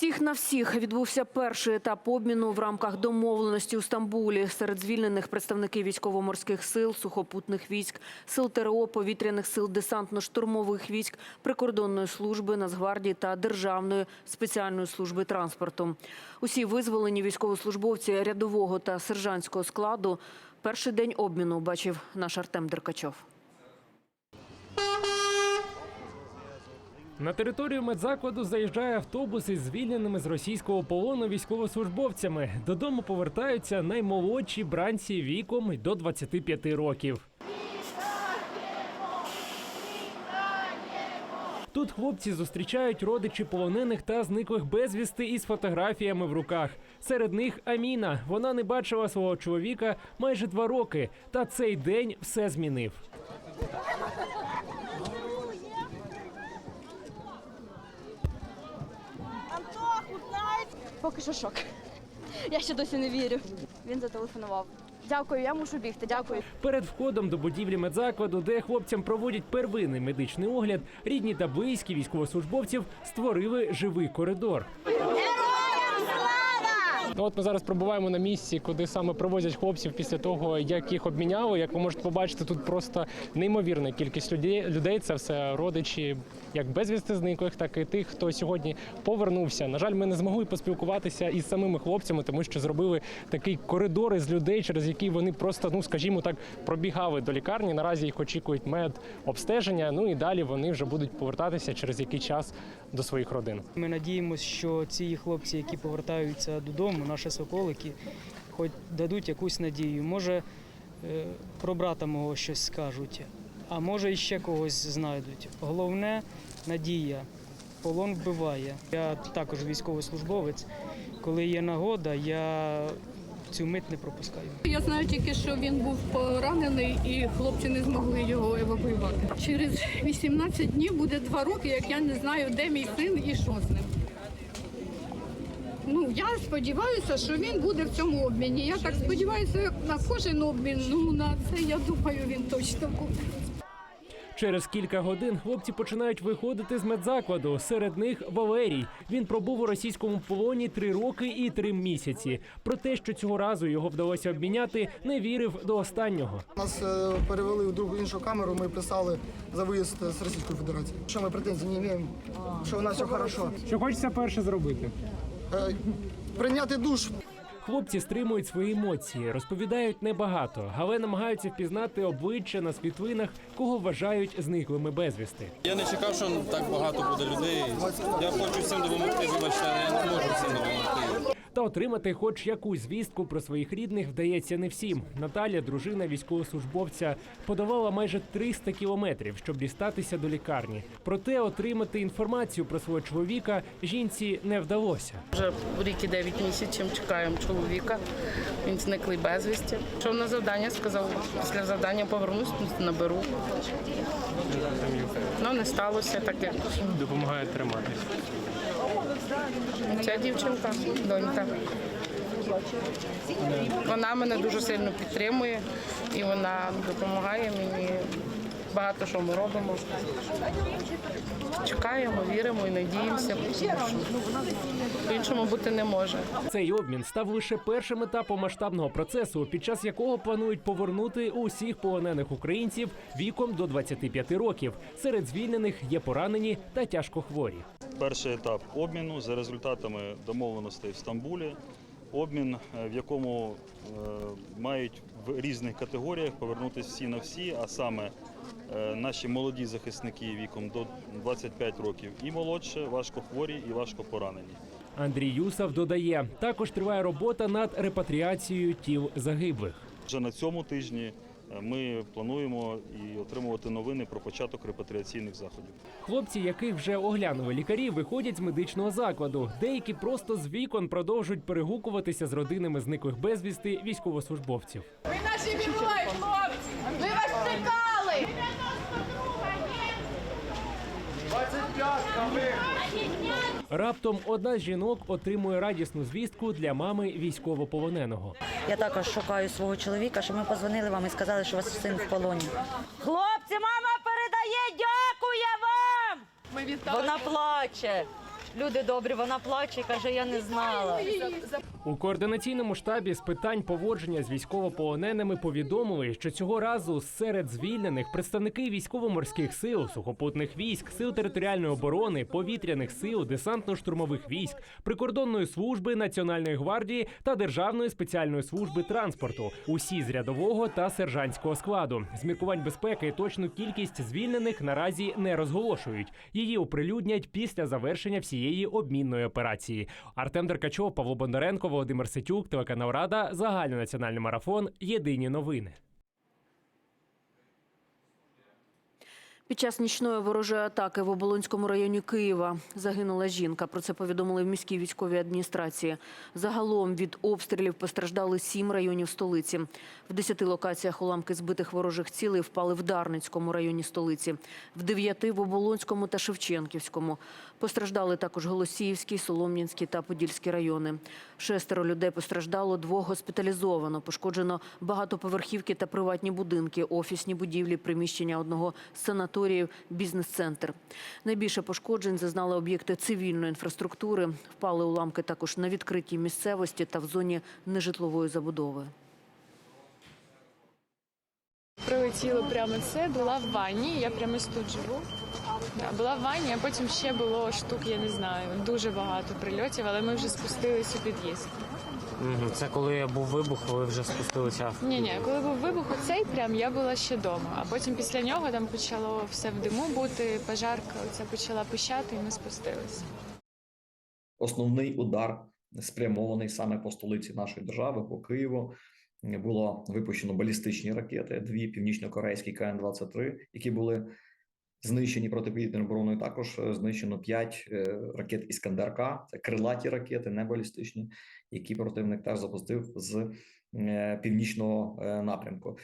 Всіх на всіх відбувся перший етап обміну в рамках домовленості у Стамбулі. Серед звільнених представники військово-морських сил, сухопутних військ, сил ТРО, повітряних сил, десантно-штурмових військ, прикордонної служби, Нацгвардії та Державної спеціальної служби транспорту. Усі визволені військовослужбовці рядового та сержантського складу. Перший день обміну бачив наш Артем Деркачов. На територію медзакладу заїжджає автобус із звільненими з російського полону військовослужбовцями. Додому повертаються наймолодші бранці віком до 25 років. Тут хлопці зустрічають родичі полонених та зниклих безвісти із фотографіями в руках. Серед них Аміна. Вона не бачила свого чоловіка майже два роки, та цей день все змінив. Поки що шок. Я ще досі не вірю. Він зателефонував. Дякую, я мушу бігти. Дякую. Перед входом до будівлі медзакладу, де хлопцям проводять первинний медичний огляд, рідні та близькі військовослужбовців створили живий коридор. От ми зараз пробуваємо на місці, куди саме провозять хлопців після того, як їх обміняли. Як ви можете побачити, тут просто неймовірна кількість людей. Це все родичі, як безвісти зниклих, так і тих, хто сьогодні повернувся. На жаль, ми не змогли поспілкуватися із самими хлопцями, тому що зробили такий коридор із людей, через який вони просто, ну скажімо так, пробігали до лікарні. Наразі їх очікують медобстеження. Ну і далі вони вже будуть повертатися через який час до своїх родин. Ми надіємося, що ці хлопці, які повертаються додому, наші соколики, хоч дадуть якусь надію. Може, е, про брата мого щось скажуть, а може, іще когось знайдуть. Головне надія. Полон вбиває. Я також військовослужбовець. Коли є нагода, я цю мить не пропускаю. Я знаю тільки, що він був поранений і хлопці не змогли його евакуювати. Через 18 днів буде два роки, як я не знаю, де мій син і що з ним. Ну, я сподіваюся, що він буде в цьому обміні. Я так сподіваюся як на кожен обмін. Ну на це я думаю, він точно буде. Через кілька годин хлопці починають виходити з медзакладу. Серед них Валерій. Він пробув у російському полоні три роки і три місяці. Про те, що цього разу його вдалося обміняти, не вірив до останнього. Нас е, перевели в другу іншу камеру. Ми писали за виїзд з Російської Федерації. Що ми претензій не маємо, що у нас все хорошо. Що хочеться перше зробити? Е, Прийняти душ. Хлопці стримують свої емоції, розповідають небагато, але намагаються впізнати обличчя на світлинах, кого вважають зниклими безвісти. Я не чекав, що так багато буде людей. Я хочу всім допомогти, вибачте, але я не можу всім допомогти. Та отримати хоч якусь звістку про своїх рідних вдається не всім. Наталя, дружина військовослужбовця, подавала майже 300 кілометрів, щоб дістатися до лікарні. Проте отримати інформацію про свого чоловіка жінці не вдалося. Вже рік і 9 місяців чекаємо чоловіка. Він зниклий безвісті. Що на завдання сказав, після завдання повернусь, наберу. Ну не сталося так, як Допомагає триматися. Ця дівчинка, донька. Вона мене дуже сильно підтримує і вона допомагає мені. Багато що ми робимо. Чекаємо, віримо і надіємося. тому По-іншому бути не може. Цей обмін став лише першим етапом масштабного процесу, під час якого планують повернути усіх полонених українців віком до 25 років. Серед звільнених є поранені та тяжкохворі. Перший етап обміну за результатами домовленостей в Стамбулі. Обмін, е, в якому е, мають в різних категоріях повернутися всі на всі, а саме наші молоді захисники віком до 25 років і молодше, важкохворі і важко поранені. Андрій Юсов додає, також триває робота над репатріацією тіл загиблих. Вже на цьому тижні е, ми плануємо і отримувати новини про початок репатріаційних заходів. Хлопці, яких вже оглянули лікарі, виходять з медичного закладу. Деякі просто з вікон продовжують перегукуватися з родинами зниклих безвісти військовослужбовців. Ви наші хлопці! Ми вас чекали! Раптом одна з жінок отримує радісну звістку для мами військовополоненого. Я також шукаю свого чоловіка, що ми позвонили вам і сказали, що у вас син в полоні. Хлопці, мама передає, дякує вам! Ми. Вона плаче. Люди добрі, вона плаче, каже, я не знала. У координаційному штабі з питань поводження з військовополоненими повідомили, що цього разу серед звільнених представники військово-морських сил, сухопутних військ, сил територіальної оборони, повітряних сил, десантно-штурмових військ, прикордонної служби, національної гвардії та державної спеціальної служби транспорту. Усі з рядового та сержантського складу. З міркувань безпеки точну кількість звільнених наразі не розголошують. Її оприлюднять після завершення всієї обмінної операції. Артем Деркачов, Павло Бондаренко, Володимир Сетюк, телеканал Рада, загальнонаціональний марафон. Єдині новини. Під час нічної ворожої атаки в Оболонському районі Києва загинула жінка. Про це повідомили в міській військовій адміністрації. Загалом від обстрілів постраждали сім районів столиці. В десяти локаціях уламки збитих ворожих цілей впали в Дарницькому районі столиці, в дев'яти в Оболонському та Шевченківському. Постраждали також Голосіївський, Солом'янський та Подільський райони. Шестеро людей постраждало, двох госпіталізовано. Пошкоджено багатоповерхівки та приватні будинки, офісні будівлі, приміщення одного з санаторіїв, бізнес-центр. Найбільше пошкоджень зазнали об'єкти цивільної інфраструктури. Впали уламки також на відкритій місцевості та в зоні нежитлової забудови. Прилетіло прямо це, була в ванні, я прямо тут живу. Да, була в ванні, а потім ще було штук, я не знаю, дуже багато прильотів, але ми вже спустились у під'їзд. Це коли був вибух, ви вже спустилися. Ні, ні, коли був вибух оцей, прям я була ще вдома. А потім після нього там почало все в диму бути, пожарка оця почала пищати, і ми спустилися. Основний удар спрямований саме по столиці нашої держави, по Києву. Було випущено балістичні ракети, дві північно-корейські КН-23, які були знищені протиповітряною обороною. Також е, знищено п'ять е, ракет Іскандер-К, це крилаті ракети, не балістичні, які противник теж запустив з е, північного напрямку.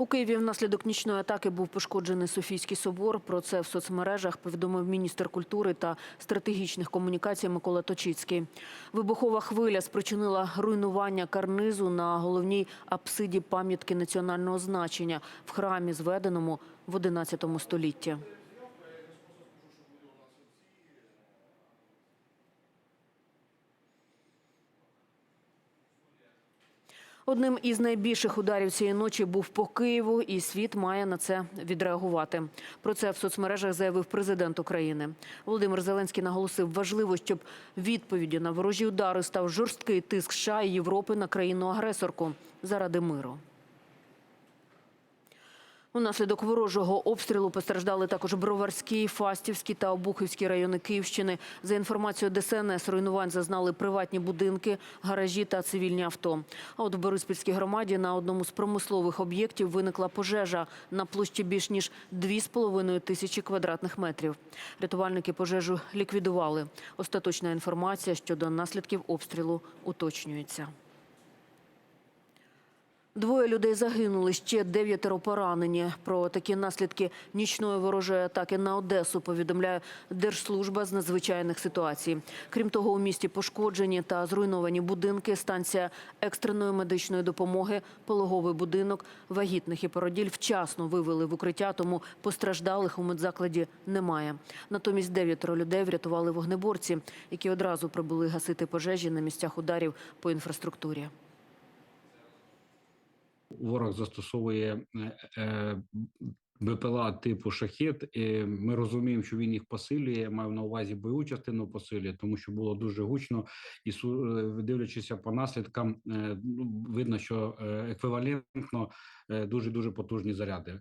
У Києві внаслідок нічної атаки був пошкоджений Софійський собор. Про це в соцмережах повідомив міністр культури та стратегічних комунікацій Микола Точицький. Вибухова хвиля спричинила руйнування карнизу на головній апсиді пам'ятки національного значення в храмі, зведеному в XI столітті. Одним із найбільших ударів цієї ночі був по Києву, і світ має на це відреагувати. Про це в соцмережах заявив президент України. Володимир Зеленський наголосив, важливо, щоб відповіддю на ворожі удари став жорсткий тиск США і Європи на країну-агресорку заради миру. Унаслідок ворожого обстрілу постраждали також Броварський, Фастівський та Обухівський райони Київщини. За інформацією ДСНС, руйнувань зазнали приватні будинки, гаражі та цивільні авто. А от в Бориспільській громаді на одному з промислових об'єктів виникла пожежа на площі більш ніж 2,5 тисячі квадратних метрів. Рятувальники пожежу ліквідували. Остаточна інформація щодо наслідків обстрілу уточнюється. Двоє людей загинули, ще дев'ятеро поранені. Про такі наслідки нічної ворожої атаки на Одесу повідомляє Держслужба з надзвичайних ситуацій. Крім того, у місті пошкоджені та зруйновані будинки, станція екстреної медичної допомоги, пологовий будинок, вагітних і породіль вчасно вивели в укриття, тому постраждалих у медзакладі немає. Натомість дев'ятеро людей врятували вогнеборці, які одразу прибули гасити пожежі на місцях ударів по інфраструктурі. Ворог застосовує е, е, БПЛА типу шахет. І ми розуміємо, що він їх посилює. Я маю на увазі бойову частину посилює, тому що було дуже гучно, і е, дивлячися по наслідкам, ну, видно, що еквівалентно дуже дуже потужні заряди.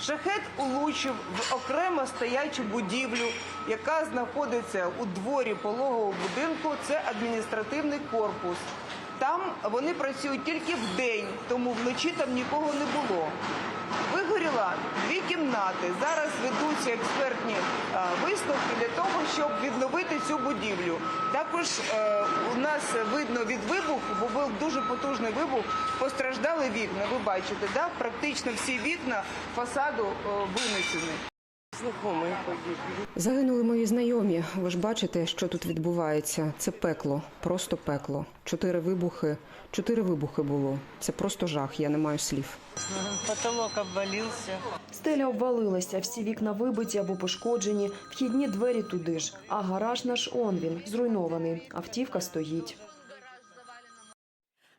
Шахет улучив в окремо стоячу будівлю, яка знаходиться у дворі пологового будинку. Це адміністративний корпус. Там вони працюють тільки в день, тому вночі там нікого не було. Вигоріла дві кімнати. Зараз ведуться експертні а, висновки для того, щоб відновити цю будівлю. Також е, у нас видно від вибуху, бо був дуже потужний вибух, постраждали вікна. Ви бачите, да? практично всі вікна фасаду е, винесені. Загинули мої знайомі. Ви ж бачите, що тут відбувається. Це пекло, просто пекло. Чотири вибухи, чотири вибухи було. Це просто жах. Я не маю слів. Потолок обвалився. Стеля обвалилася, всі вікна вибиті або пошкоджені, вхідні двері туди ж. А гараж наш он він, зруйнований. Автівка стоїть.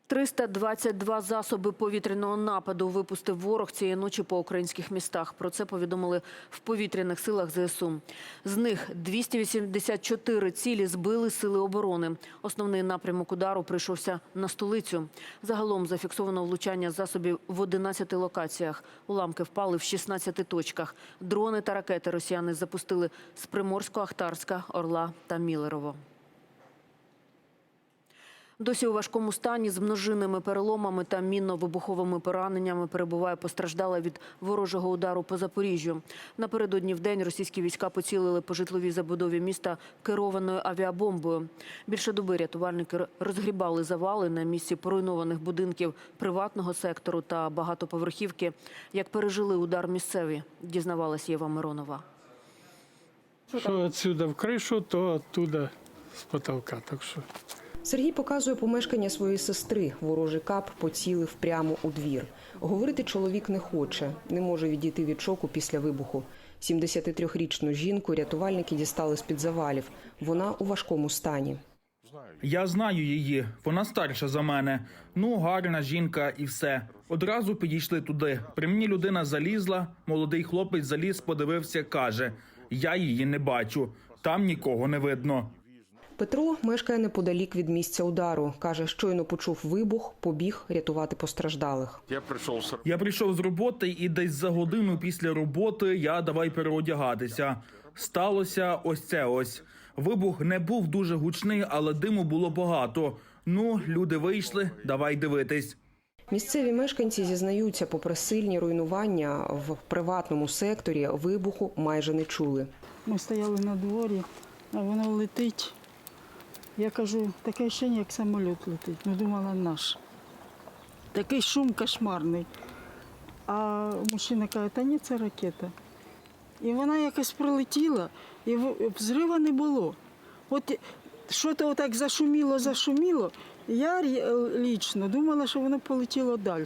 322 засоби повітряного нападу випустив ворог цієї ночі по українських містах. Про це повідомили в повітряних силах ЗСУ. З них 284 цілі збили сили оборони. Основний напрямок удару прийшовся на столицю. Загалом зафіксовано влучання засобів в 11 локаціях. Уламки впали в 16 точках. Дрони та ракети росіяни запустили з Приморсько-Ахтарська, Орла та Мілерово. Досі у важкому стані з множинними переломами та мінно-вибуховими пораненнями перебуває постраждала від ворожого удару по Запоріжжю. Напередодні в день російські війська поцілили по житловій забудові міста керованою авіабомбою. Більше доби рятувальники розгрібали завали на місці поруйнованих будинків приватного сектору та багатоповерхівки. Як пережили удар місцеві, дізнавалась Єва Миронова. Що отсюда в кришу, то оттуда з потолка. Так що Сергій показує помешкання своєї сестри. Ворожий кап поцілив прямо у двір. Говорити чоловік не хоче, не може відійти від шоку після вибуху. 73-річну жінку рятувальники дістали з-під завалів. Вона у важкому стані. Я знаю її, вона старша за мене. Ну, гарна жінка і все. Одразу підійшли туди. При мені людина залізла, молодий хлопець заліз, подивився, каже: Я її не бачу, там нікого не видно. Петро мешкає неподалік від місця удару. Каже, щойно почув вибух, побіг рятувати постраждалих. я прийшов Я прийшов з роботи, і десь за годину після роботи я давай переодягатися. Сталося ось це ось. Вибух не був дуже гучний, але диму було багато. Ну, люди вийшли, давай дивитись. Місцеві мешканці зізнаються, попри сильні руйнування в приватному секторі, вибуху майже не чули. Ми стояли на дворі, а воно летить. Я кажу, таке ще як самоліт летить. Ну, думала, наш. Такий шум кошмарний. А мужчина каже, та ні, це ракета. І вона якось прилетіла, і взрива не було. От що то отак зашуміло, зашуміло. Я лічно думала, що воно полетіло далі.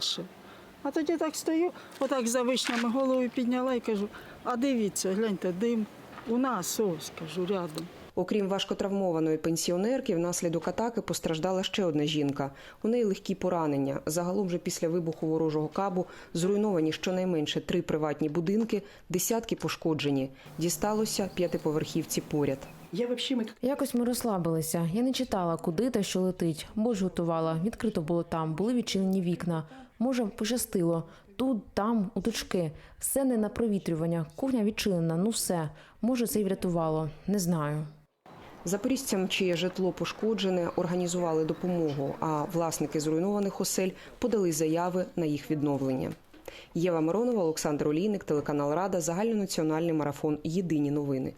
А тоді так стою, отак за вишнями голову підняла і кажу, а дивіться, гляньте, дим. У нас ось, кажу, рядом. Окрім важкотравмованої пенсіонерки, внаслідок атаки постраждала ще одна жінка. У неї легкі поранення. Загалом же після вибуху ворожого кабу зруйновані щонайменше три приватні будинки, десятки пошкоджені. Дісталося п'ятиповерхівці поряд. Якось ми розслабилися. Я не читала, куди та що летить. Бож готувала. Відкрито було там, були відчинені вікна. Може, пощастило. Тут, там, у дочки. Все не на провітрювання. Кухня відчинена. Ну все. Може, це й врятувало. Не знаю. Запоріжцям, чиє житло пошкоджене, організували допомогу, а власники зруйнованих осель подали заяви на їх відновлення. Єва Миронова, Олександр Олійник, телеканал Рада, загальнонаціональний марафон Єдині новини.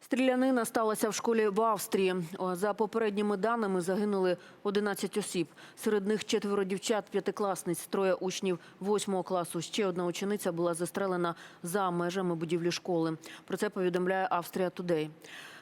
Стрілянина сталася в школі в Австрії. За попередніми даними загинули 11 осіб. Серед них четверо дівчат, п'ятикласниць, троє учнів восьмого класу. Ще одна учениця була застрелена за межами будівлі школи. Про це повідомляє Австрія Тудей.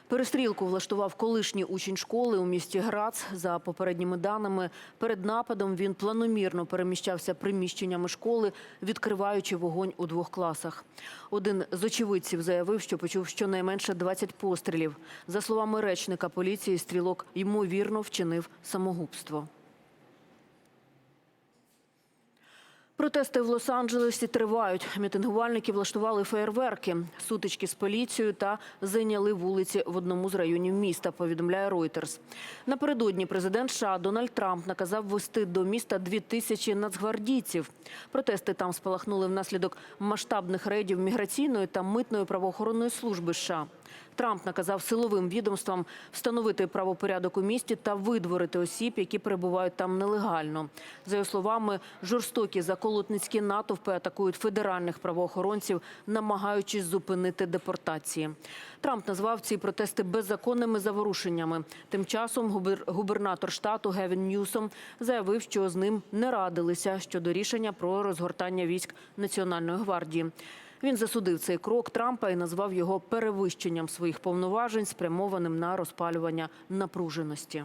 Перестрілку влаштував колишній учень школи у місті Грац. За попередніми даними, перед нападом він планомірно переміщався приміщеннями школи, відкриваючи вогонь у двох класах. Один з очевидців заявив, що почув щонайменше 20 пострілів. За словами речника поліції, стрілок ймовірно вчинив самогубство. Протести в Лос-Анджелесі тривають. Мітингувальники влаштували феєрверки, сутички з поліцією та зайняли вулиці в одному з районів міста, повідомляє Reuters. Напередодні президент США Дональд Трамп наказав ввести до міста дві тисячі нацгвардійців. Протести там спалахнули внаслідок масштабних рейдів міграційної та митної правоохоронної служби США. Трамп наказав силовим відомствам встановити правопорядок у місті та видворити осіб, які перебувають там нелегально. За його словами, жорстокі заколотницькі натовпи атакують федеральних правоохоронців, намагаючись зупинити депортації. Трамп назвав ці протести беззаконними заворушеннями. Тим часом губер- губернатор штату Гевін Ньюсом заявив, що з ним не радилися щодо рішення про розгортання військ Національної гвардії. Він засудив цей крок Трампа і назвав його перевищенням своїх повноважень, спрямованим на розпалювання напруженості.